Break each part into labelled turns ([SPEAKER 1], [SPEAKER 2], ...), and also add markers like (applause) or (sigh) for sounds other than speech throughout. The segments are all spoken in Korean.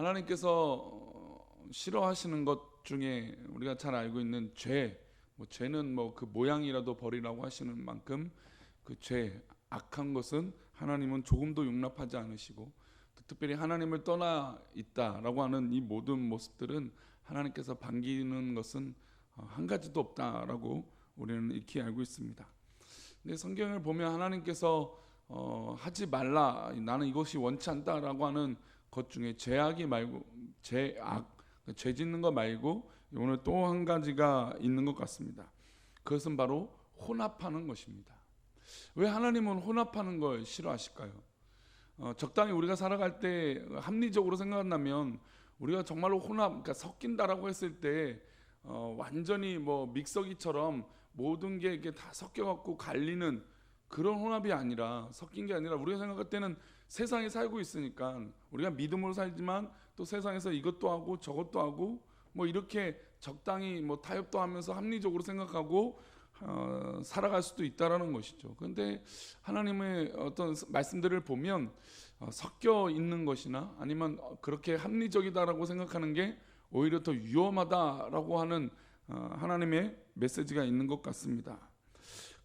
[SPEAKER 1] 하나님께서 어, 싫어하시는 것 중에 우리가 잘 알고 있는 죄, 뭐 죄는 뭐 그 모양이라도 버리라고 하시는 만큼 그 죄, 악한 것은 하나님은 조금도 용납하지 않으시고 또 특별히 하나님을 떠나 있다라고 하는 이 모든 모습들은 하나님께서 반기는 것은 어, 한 가지도 없다라고 우리는 익히 알고 있습니다. 근데 성경을 보면 하나님께서 어, 하지 말라 나는 이것이 원치 않다라고 하는 것 중에 죄악이 말고 죄악 죄 짓는 거 말고 오늘 또 한 가지가 있는 것 같습니다. 그것은 바로 혼합하는 것입니다. 왜 하나님은 혼합하는 걸 싫어하실까요? 어, 적당히 우리가 살아갈 때 합리적으로 생각한다면 우리가 정말로 혼합, 그러니까 섞인다라고 했을 때 어, 완전히 뭐 믹서기처럼 모든 게 이게 다 섞여갖고 갈리는 그런 혼합이 아니라 섞인 게 아니라 우리가 생각할 때는 세상에 살고 있으니까 우리가 믿음으로 살지만 또 세상에서 이것도 하고 저것도 하고 뭐 이렇게 적당히 뭐 타협도 하면서 합리적으로 생각하고 어, 살아갈 수도 있다라는 것이죠. 그런데 하나님의 어떤 말씀들을 보면 어, 섞여 있는 것이나 아니면 그렇게 합리적이다라고 생각하는 게 오히려 더 위험하다라고 하는 어, 하나님의 메시지가 있는 것 같습니다.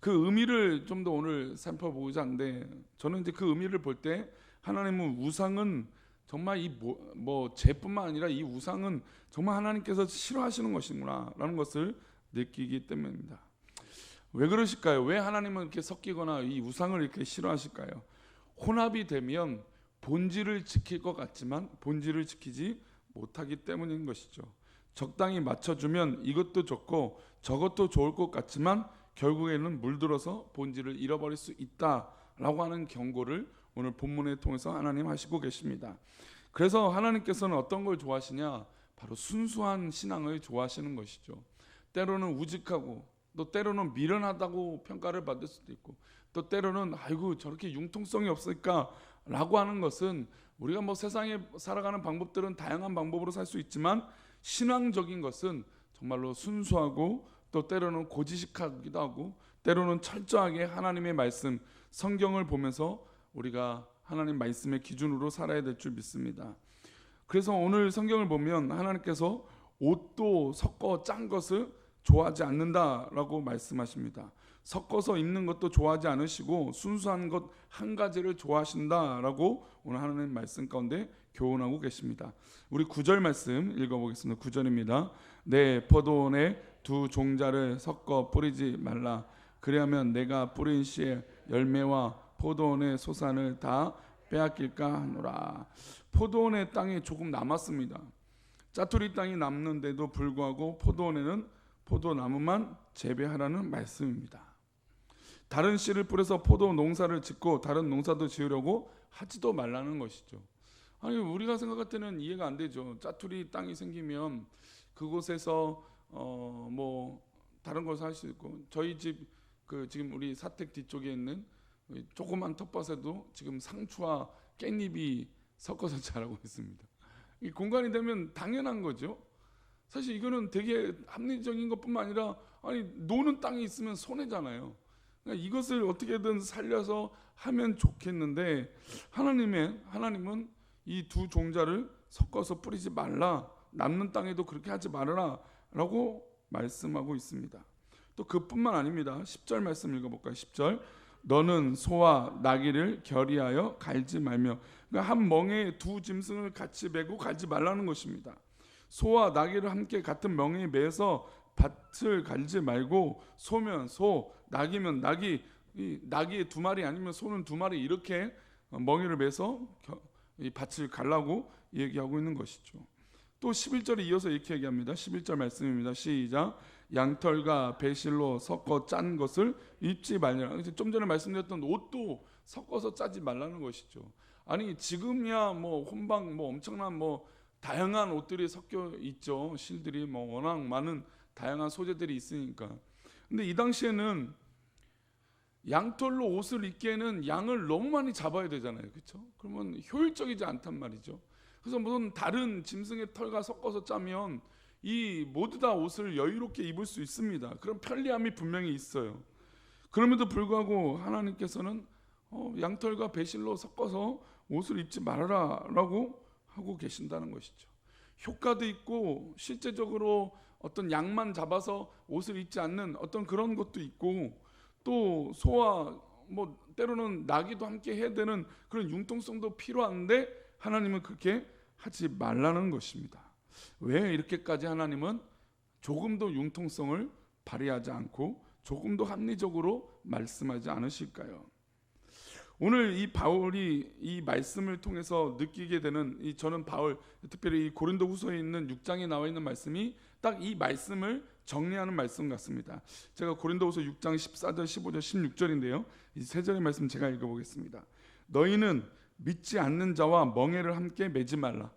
[SPEAKER 1] 그 의미를 좀 더 오늘 살펴보고자 하는데 저는 이제 그 의미를 볼 때 하나님은 우상은 정말 이뭐 뭐 죄뿐만 아니라 이 우상은 정말 하나님께서 싫어하시는 것이구나라는 것을 느끼기 때문입니다. 왜 그러실까요? 왜 하나님은 이렇게 섞이거나 이 우상을 이렇게 싫어하실까요? 혼합이 되면 본질을 지킬 것 같지만 본질을 지키지 못하기 때문인 것이죠. 적당히 맞춰주면 이것도 좋고 저것도 좋을 것 같지만 결국에는 물들어서 본질을 잃어버릴 수 있다라고 하는 경고를 오늘 본문을 통해서 하나님 하시고 계십니다. 그래서 하나님께서는 어떤 걸 좋아하시냐? 바로 순수한 신앙을 좋아하시는 것이죠. 때로는 우직하고 또 때로는 미련하다고 평가를 받을 수도 있고 또 때로는 아이고 저렇게 융통성이 없을까라고 하는 것은 우리가 뭐 세상에 살아가는 방법들은 다양한 방법으로 살 수 있지만 신앙적인 것은 정말로 순수하고 또 때로는 고지식하기도 하고 때로는 철저하게 하나님의 말씀 성경을 보면서 우리가 하나님 말씀의 기준으로 살아야 될 줄 믿습니다. 그래서 오늘 성경을 보면 하나님께서 옷도 섞어 짠 것을 좋아하지 않는다라고 말씀하십니다. 섞어서 입는 것도 좋아하지 않으시고 순수한 것 한 가지를 좋아하신다라고 오늘 하나님 말씀 가운데 교훈하고 계십니다. 우리 구절 말씀 읽어보겠습니다. 구절입니다. 내 포도원에 두 종자를 섞어 뿌리지 말라. 그리하면 내가 뿌린 씨의 열매와 포도원의 소산을 다 빼앗길까 하노라. 포도원의 땅이 조금 남았습니다. 짜투리 땅이 남는데도 불구하고 포도원에는 포도나무만 재배하라는 말씀입니다. 다른 씨를 뿌려서 포도 농사를 짓고 다른 농사도 지으려고 하지도 말라는 것이죠. 아니 우리가 생각할 때는 이해가 안 되죠. 짜투리 땅이 생기면 그곳에서 어 뭐 다른 것을 할수 있고 저희 집 그 지금 우리 사택 뒤쪽에 있는 조그만 텃밭에도 지금 상추와 깻잎이 섞어서 (laughs) 자라고 있습니다. 이 공간이 되면 당연한 거죠. 사실 이거는 되게 합리적인 것뿐만 아니라 아니 노는 땅이 있으면 손해잖아요. 그러니까 이것을 어떻게든 살려서 하면 좋겠는데 하나님의 하나님은 이 두 종자를 섞어서 뿌리지 말라 남는 땅에도 그렇게 하지 말아라 라고 말씀하고 있습니다. 또 그뿐만 아닙니다. 10절 말씀 읽어볼까요? 10절 너는 소와 나귀를 결의하여 갈지 말며 그러니까 한 멍에 두 짐승을 같이 메고 갈지 말라는 것입니다. 소와 나귀를 함께 같은 멍에 매서 밭을 갈지 말고 소면 소, 나귀면 나귀, 이 나귀의 두 마리 아니면 소는 두 마리 이렇게 멍에를 매서 이 밭을 갈라고 얘기하고 있는 것이죠. 또 11절에 이어서 이렇게 얘기합니다. 11절 말씀입니다. 시작. 양털과 배실로 섞어 짠 것을 입지 말라. 좀 전에 말씀드렸던 옷도 섞어서 짜지 말라는 것이죠. 아니 지금이야 뭐 혼방 뭐 엄청난 뭐 다양한 옷들이 섞여 있죠. 실들이 뭐 워낙 많은 다양한 소재들이 있으니까. 근데 이 당시에는 양털로 옷을 입기에는 양을 너무 많이 잡아야 되잖아요. 그렇죠? 그러면 효율적이지 않단 말이죠. 그래서 무슨 다른 짐승의 털과 섞어서 짜면 이 모두 다 옷을 여유롭게 입을 수 있습니다. 그런 편리함이 분명히 있어요. 그럼에도 불구하고 하나님께서는 어, 양털과 배실로 섞어서 옷을 입지 말아라라고 하고 계신다는 것이죠. 효과도 있고 실제적으로 어떤 양만 잡아서 옷을 입지 않는 어떤 그런 것도 있고 또 소와 뭐 때로는 나기도 함께 해야 되는 그런 융통성도 필요한데 하나님은 그렇게 하지 말라는 것입니다. 왜 이렇게까지 하나님은 조금도 융통성을 발휘하지 않고 조금도 합리적으로 말씀하지 않으실까요? 오늘 이 바울이 이 말씀을 통해서 느끼게 되는 이 저는 바울 특별히 이 고린도후서에 있는 6장에 나와 있는 말씀이 딱 이 말씀을 정리하는 말씀 같습니다. 제가 고린도후서 6장 14절, 15절, 16절인데요. 이 세 절의 말씀 제가 읽어 보겠습니다. 너희는 믿지 않는 자와 멍에를 함께 매지 말라.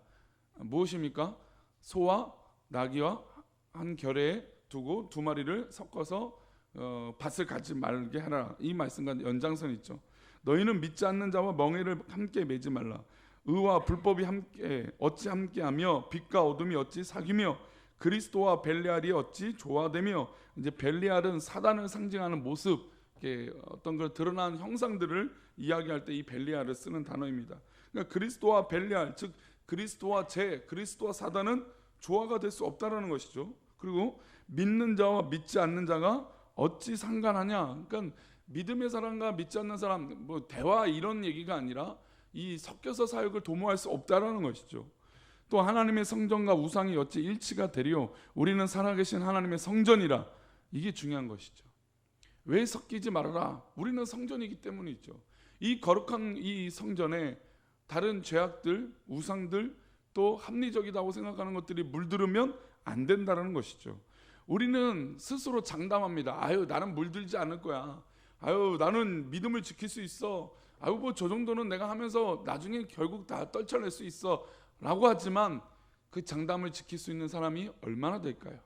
[SPEAKER 1] 무엇입니까? 소와 나귀와 한 결에 두고 두 마리를 섞어서 어, 밭을 갖지 말게 하라. 이 말씀과 연장선 있죠. 너희는 믿지 않는 자와 멍에를 함께 매지 말라. 의와 불법이 함께 어찌 함께하며 빛과 어둠이 어찌 사귀며 그리스도와 벨리알이 어찌 조화되며 이제 벨리알은 사단을 상징하는 모습, 어떤 걸 드러난 형상들을 이야기할 때 이 벨리알을 쓰는 단어입니다. 그러니까 그리스도와 벨리알, 즉 그리스도와 제, 그리스도와 사단은 조화가 될 수 없다라는 것이죠. 그리고 믿는 자와 믿지 않는 자가 어찌 상관하냐? 그러니까 믿음의 사람과 믿지 않는 사람 뭐 대화 이런 얘기가 아니라 이 섞여서 사역을 도모할 수 없다라는 것이죠. 또 하나님의 성전과 우상이 어찌 일치가 되리요? 우리는 살아계신 하나님의 성전이라 이게 중요한 것이죠. 왜 섞이지 말아라? 우리는 성전이기 때문이죠. 이 거룩한 이 성전에 다른 죄악들, 우상들 또 합리적이다고 생각하는 것들이 물들으면 안 된다는 것이죠. 우리는 스스로 장담합니다. 아유, 나는 물들지 않을 거야. 아유, 나는 믿음을 지킬 수 있어. 아유, 뭐 저 정도는 내가 하면서 나중에 결국 다 떨쳐낼 수 있어. 라고 하지만 그 장담을 지킬 수 있는 사람이 얼마나 될까요?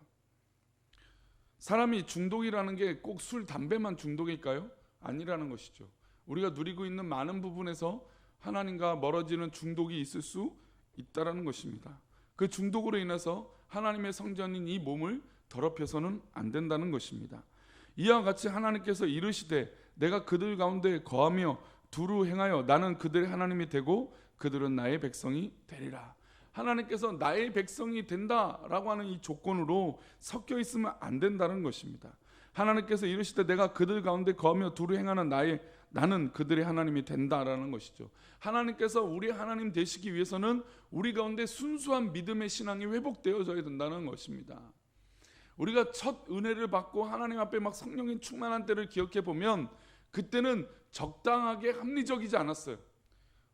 [SPEAKER 1] 사람이 중독이라는 게 꼭 술, 담배만 중독일까요? 아니라는 것이죠. 우리가 누리고 있는 많은 부분에서 하나님과 멀어지는 중독이 있을 수 있다라는 것입니다. 그 중독으로 인해서 하나님의 성전인 이 몸을 더럽혀서는 안 된다는 것입니다. 이와 같이 하나님께서 이르시되 내가 그들 가운데 거하며 두루 행하여 나는 그들의 하나님이 되고 그들은 나의 백성이 되리라. 하나님께서 나의 백성이 된다라고 하는 이 조건으로 섞여 있으면 안 된다는 것입니다. 하나님께서 이르시되 내가 그들 가운데 거하며 두루 행하는 나의 나는 그들의 하나님이 된다라는 것이죠. 하나님께서 우리 하나님 되시기 위해서는 우리 가운데 순수한 믿음의 신앙이 회복되어져야 된다는 것입니다. 우리가 첫 은혜를 받고 하나님 앞에 막 성령의 충만한 때를 기억해 보면 그때는 적당하게 합리적이지 않았어요.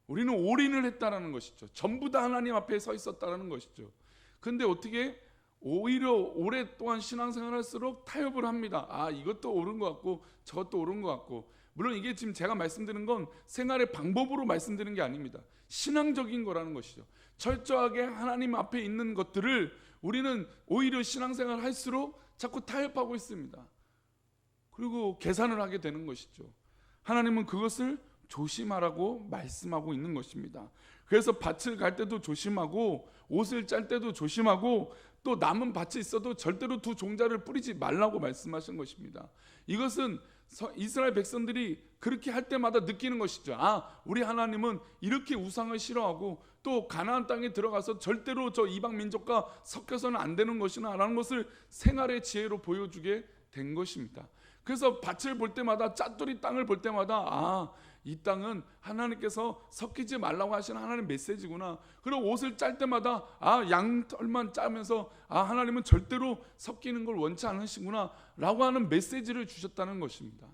[SPEAKER 1] 우리는 올인을 했다라는 것이죠. 전부 다 하나님 앞에 서 있었다라는 것이죠. 근데 어떻게 오히려 오랫동안 신앙생활 할수록 타협을 합니다. 아, 이것도 옳은 것 같고 저것도 옳은 것 같고 물론 이게 지금 제가 말씀드리는 건 생활의 방법으로 말씀드리는 게 아닙니다. 신앙적인 거라는 것이죠. 철저하게 하나님 앞에 있는 것들을 우리는 오히려 신앙생활 할수록 자꾸 타협하고 있습니다. 그리고 계산을 하게 되는 것이죠. 하나님은 그것을 조심하라고 말씀하고 있는 것입니다. 그래서 밭을 갈 때도 조심하고 옷을 짤 때도 조심하고 또 남은 밭이 있어도 절대로 두 종자를 뿌리지 말라고 말씀하신 것입니다. 이것은 이스라엘 백성들이 그렇게 할 때마다 느끼는 것이죠. 아, 우리 하나님은 이렇게 우상을 싫어하고 또 가나안 땅에 들어가서 절대로 저 이방 민족과 섞여서는 안 되는 것이나라는 것을 생활의 지혜로 보여주게 된 것입니다. 그래서 밭을 볼 때마다 짜투리 땅을 볼 때마다 아, 이 땅은 하나님께서 섞이지 말라고 하시는 하나님 메시지구나. 그리고 옷을 짤 때마다 아 양털만 짜면서 아 하나님은 절대로 섞이는 걸 원치 않으시구나라고 하는 메시지를 주셨다는 것입니다.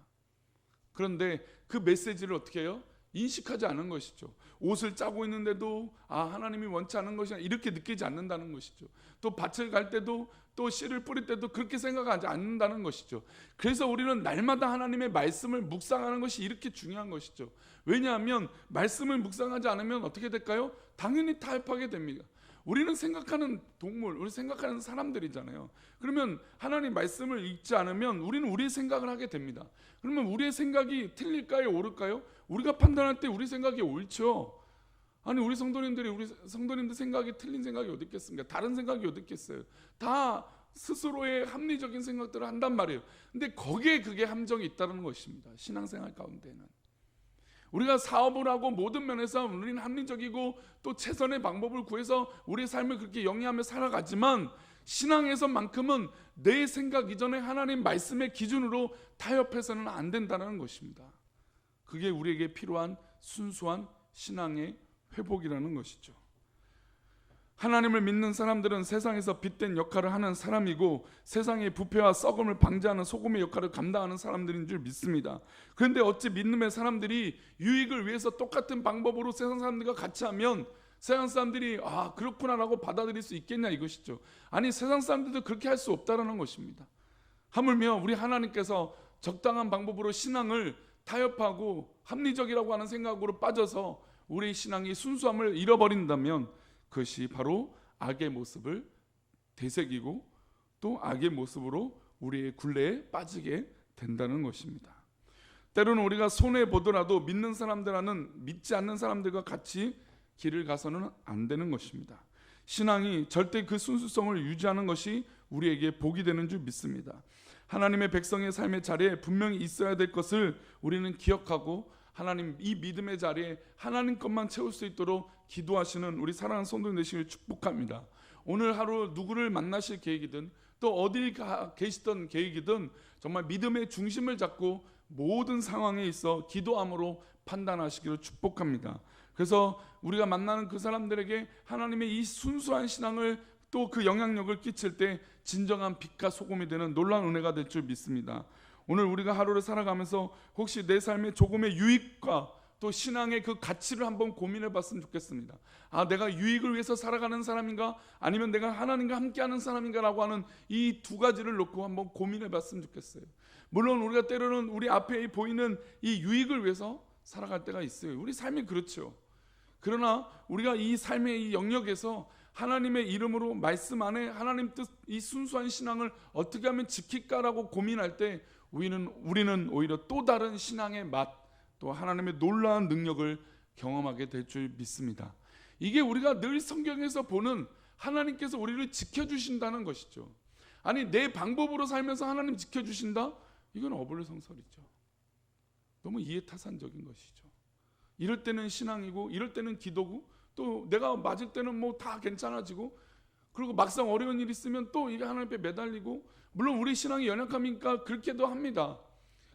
[SPEAKER 1] 그런데 그 메시지를 어떻게 해요? 인식하지 않은 것이죠. 옷을 짜고 있는데도 아 하나님이 원치 않은 것이 이렇게 느끼지 않는다는 것이죠. 또 밭을 갈 때도 또 씨를 뿌릴 때도 그렇게 생각하지 않는다는 것이죠. 그래서 우리는 날마다 하나님의 말씀을 묵상하는 것이 이렇게 중요한 것이죠. 왜냐하면 말씀을 묵상하지 않으면 어떻게 될까요? 당연히 타협하게 됩니다. 우리는 생각하는 동물, 우리 생각하는 사람들이잖아요. 그러면 하나님 말씀을 읽지 않으면 우리는 우리의 생각을 하게 됩니다. 그러면 우리의 생각이 틀릴까요, 옳을까요? 우리가 판단할 때 우리 생각이 옳죠. 아니 우리 성도님들이 우리 성도님들 생각이 틀린 생각이 어디 있겠습니까? 다른 생각이 어디 있겠어요? 다 스스로의 합리적인 생각들을 한단 말이에요. 근데 거기에 그게 함정이 있다는 것입니다. 신앙생활 가운데는 우리가 사업을 하고 모든 면에서 우리는 합리적이고 또 최선의 방법을 구해서 우리의 삶을 그렇게 영위하며 살아가지만 신앙에서만큼은 내 생각 이전에 하나님 말씀의 기준으로 타협해서는 안 된다는 것입니다. 그게 우리에게 필요한 순수한 신앙의 회복이라는 것이죠. 하나님을 믿는 사람들은 세상에서 빛된 역할을 하는 사람이고 세상의 부패와 썩음을 방지하는 소금의 역할을 감당하는 사람들인 줄 믿습니다. 그런데 어찌 믿음의 사람들이 유익을 위해서 똑같은 방법으로 세상 사람들과 같이 하면 세상 사람들이 아 그렇구나라고 받아들일 수 있겠냐 이것이죠. 아니 세상 사람들도 그렇게 할 수 없다라는 것입니다. 하물며 우리 하나님께서 적당한 방법으로 신앙을 타협하고 합리적이라고 하는 생각으로 빠져서 우리 신앙이 순수함을 잃어버린다면 그것이 바로 악의 모습을 되새기고 또 악의 모습으로 우리의 굴레에 빠지게 된다는 것입니다. 때로는 우리가 손해 보더라도 믿는 사람들과는 믿지 않는 사람들과 같이 길을 가서는 안 되는 것입니다. 신앙이 절대 그 순수성을 유지하는 것이 우리에게 복이 되는 줄 믿습니다. 하나님의 백성의 삶의 자리에 분명히 있어야 될 것을 우리는 기억하고 하나님 이 믿음의 자리에 하나님 것만 채울 수 있도록 기도하시는 우리 사랑하는 성도 되시길 축복합니다. 오늘 하루 누구를 만나실 계획이든 또 어딜 가 계시던 계획이든 정말 믿음의 중심을 잡고 모든 상황에 있어 기도함으로 판단하시기를 축복합니다. 그래서 우리가 만나는 그 사람들에게 하나님의 이 순수한 신앙을 또 그 영향력을 끼칠 때 진정한 빛과 소금이 되는 놀라운 은혜가 될 줄 믿습니다. 오늘 우리가 하루를 살아가면서 혹시 내 삶의 조금의 유익과 또 신앙의 그 가치를 한번 고민해 봤으면 좋겠습니다. 아, 내가 유익을 위해서 살아가는 사람인가? 아니면 내가 하나님과 함께하는 사람인가라고 하는 이 두 가지를 놓고 한번 고민해 봤으면 좋겠어요. 물론 우리가 때로는 우리 앞에 보이는 이 유익을 위해서 살아갈 때가 있어요. 우리 삶이 그렇죠. 그러나 우리가 이 삶의 이 영역에서 하나님의 이름으로 말씀 안에 하나님 뜻 이 순수한 신앙을 어떻게 하면 지킬까라고 고민할 때 우리는 우리는 오히려 또 다른 신앙의 맛, 또 하나님의 놀라운 능력을 경험하게 될 줄 믿습니다. 이게 우리가 늘 성경에서 보는 하나님께서 우리를 지켜주신다는 것이죠. 아니 내 방법으로 살면서 하나님 지켜주신다? 이건 어불성설이죠. 너무 이해타산적인 것이죠. 이럴 때는 신앙이고 이럴 때는 기도고 또 내가 맞을 때는 뭐 다 괜찮아지고 그리고 막상 어려운 일 있으면 또 이게 하나님 앞에 매달리고 물론 우리 신앙이 연약하니까 그렇게도 합니다.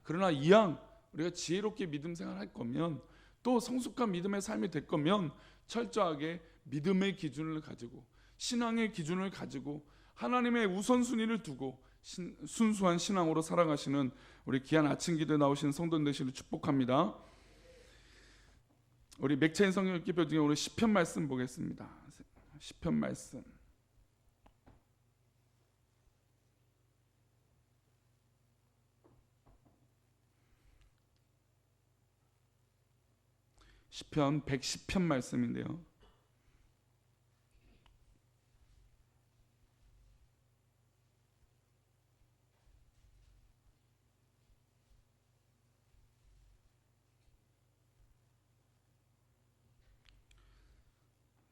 [SPEAKER 1] 그러나 이왕 우리가 지혜롭게 믿음 생활할 거면 또 성숙한 믿음의 삶이 될 거면 철저하게 믿음의 기준을 가지고 신앙의 기준을 가지고 하나님의 우선순위를 두고 신, 순수한 신앙으로 살아가시는 우리 귀한 아침 기도에 나오신 성도들 되시를 축복합니다. 우리 맥체인 성경 읽기표 중에 오늘 시편 말씀 보겠습니다. 시편 말씀. 시편 110편 말씀인데요.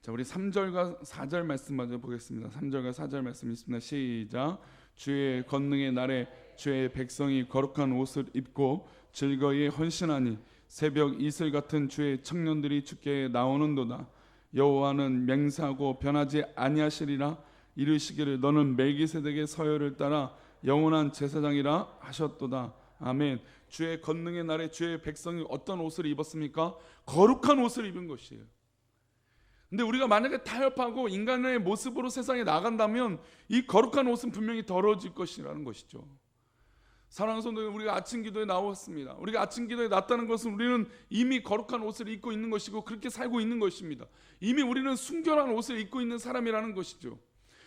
[SPEAKER 1] 자, 우리 3절과 4절 말씀 먼저 보겠습니다. 3절과 4절 말씀 있습니다. 시작. 주의 권능의 날에 주의 백성이 거룩한 옷을 입고 즐거이 헌신하니 새벽 이슬 같은 주의 청년들이 주께 나오는도다. 여호와는 맹세하고 변하지 아니하시리라 이르시기를 너는 멜기세덱의 서열을 따라 영원한 제사장이라 하셨도다. 아멘. 주의 권능의 날에 주의 백성이 어떤 옷을 입었습니까? 거룩한 옷을 입은 것이에요. 근데 우리가 만약에 타협하고 인간의 모습으로 세상에 나간다면 이 거룩한 옷은 분명히 더러워질 것이라는 것이죠. 사랑하는 성도들 우리가 아침 기도에 나왔습니다. 우리가 아침 기도에 났다는 것은 우리는 이미 거룩한 옷을 입고 있는 것이고 그렇게 살고 있는 것입니다. 이미 우리는 순결한 옷을 입고 있는 사람이라는 것이죠.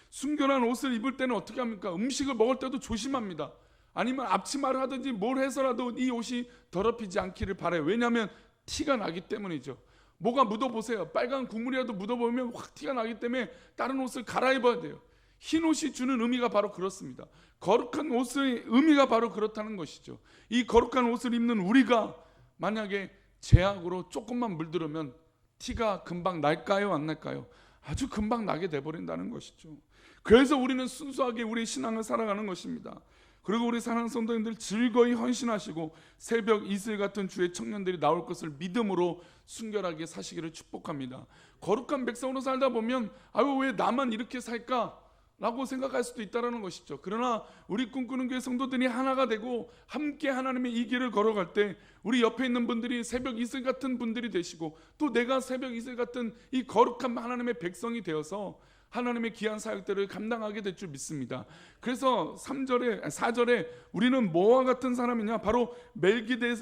[SPEAKER 1] 순결한 옷을 입을 때는 어떻게 합니까? 음식을 먹을 때도 조심합니다. 아니면 앞치마를 하든지 뭘 해서라도 이 옷이 더럽히지 않기를 바래요. 왜냐하면 티가 나기 때문이죠. 뭐가 묻어보세요. 빨간 국물이라도 묻어보면 확 티가 나기 때문에 다른 옷을 갈아입어야 돼요. 흰 옷이 주는 의미가 바로 그렇습니다. 거룩한 옷의 의미가 바로 그렇다는 것이죠. 이 거룩한 옷을 입는 우리가 만약에 제약으로 조금만 물들으면 티가 금방 날까요? 안 날까요? 아주 금방 나게 돼버린다는 것이죠. 그래서 우리는 순수하게 우리 신앙을 살아가는 것입니다. 그리고 우리 사랑하는 성도님들 즐거이 헌신하시고 새벽 이슬 같은 주의 청년들이 나올 것을 믿음으로 순결하게 사시기를 축복합니다. 거룩한 백성으로 살다 보면 아유 왜 나만 이렇게 살까? 라고 생각할 수도 있다라는 것이죠. 그러나 우리 꿈꾸는 교회 성도들이 하나가 되고 함께 하나님의 이 길을 걸어갈 때 우리 옆에 있는 분들이 새벽 이슬 같은 분들이 되시고 또 내가 새벽 이슬 같은 이 거룩한 하나님의 백성이 되어서 하나님의 귀한 사역들을 감당하게 될 줄 믿습니다. 그래서 3절에 4절에 우리는 뭐와 같은 사람이냐? 바로 멜기데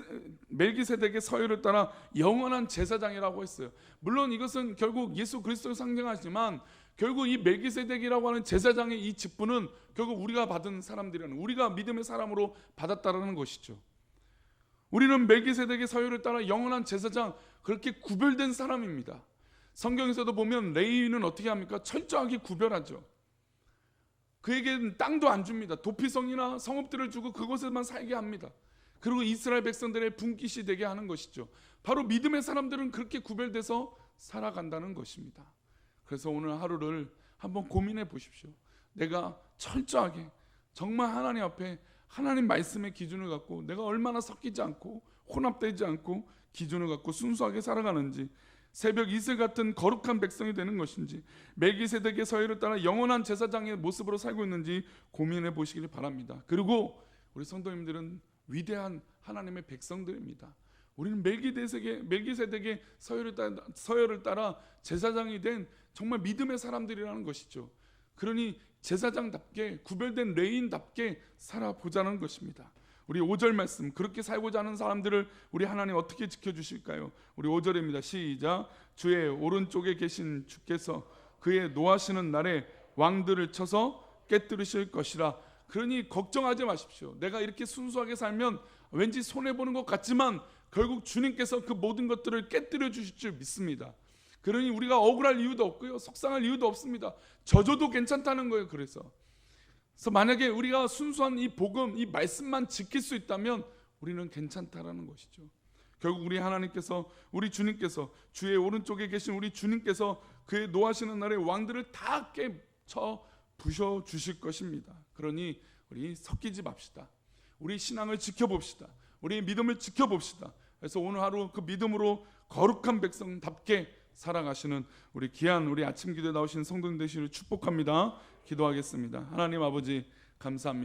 [SPEAKER 1] 멜기세덱의 서열을 따라 영원한 제사장이라고 했어요. 물론 이것은 결국 예수 그리스도를 상징하지만 결국 이 멜기세덱이라고 하는 제사장의 이 직분은 결국 우리가 받은 사람들이라는 우리가 믿음의 사람으로 받았다라는 것이죠. 우리는 멜기세덱의 서열을 따라 영원한 제사장 그렇게 구별된 사람입니다. 성경에서도 보면 레위인은 어떻게 합니까? 철저하게 구별하죠. 그에게는 땅도 안 줍니다. 도피성이나 성읍들을 주고 그곳에만 살게 합니다. 그리고 이스라엘 백성들의 분깃이 되게 하는 것이죠. 바로 믿음의 사람들은 그렇게 구별돼서 살아간다는 것입니다. 그래서 오늘 하루를 한번 고민해 보십시오. 내가 철저하게 정말 하나님 앞에 하나님 말씀의 기준을 갖고 내가 얼마나 섞이지 않고 혼합되지 않고 기준을 갖고 순수하게 살아가는지 새벽 이슬 같은 거룩한 백성이 되는 것인지 멜기세덱의 서열을 따라 영원한 제사장의 모습으로 살고 있는지 고민해 보시길 바랍니다. 그리고 우리 성도님들은 위대한 하나님의 백성들입니다. 우리는 멜기세덱의 멜기세덱의 서열을 따라, 서열을 따라 제사장이 된 정말 믿음의 사람들이라는 것이죠. 그러니 제사장답게 구별된 레인답게 살아보자는 것입니다. 우리 5절 말씀 그렇게 살고자 하는 사람들을 우리 하나님 어떻게 지켜 주실까요? 우리 5절입니다. 시작. 주의 오른쪽에 계신 주께서 그의 노하시는 날에 왕들을 쳐서 깨뜨리실 것이라. 그러니 걱정하지 마십시오. 내가 이렇게 순수하게 살면 왠지 손해 보는 것 같지만 결국 주님께서 그 모든 것들을 깨뜨려 주실 줄 믿습니다. 그러니 우리가 억울할 이유도 없고요. 속상할 이유도 없습니다. 저줘도 괜찮다는 거예요. 그래서 그래서 만약에 우리가 순수한 이 복음, 이 말씀만 지킬 수 있다면 우리는 괜찮다라는 것이죠. 결국 우리 하나님께서 우리 주님께서 주의 오른쪽에 계신 우리 주님께서 그의 노하시는 날에 왕들을 다 깨쳐 부셔 주실 것입니다. 그러니 우리 섞이지 맙시다. 우리 신앙을 지켜봅시다. 우리 믿음을 지켜봅시다. 그래서 오늘 하루 그 믿음으로 거룩한 백성답게 살아가시는 우리 귀한 우리 아침 기도에 나오신 성도님 되시기를 축복합니다. 기도하겠습니다. 하나님 아버지 감사합니다.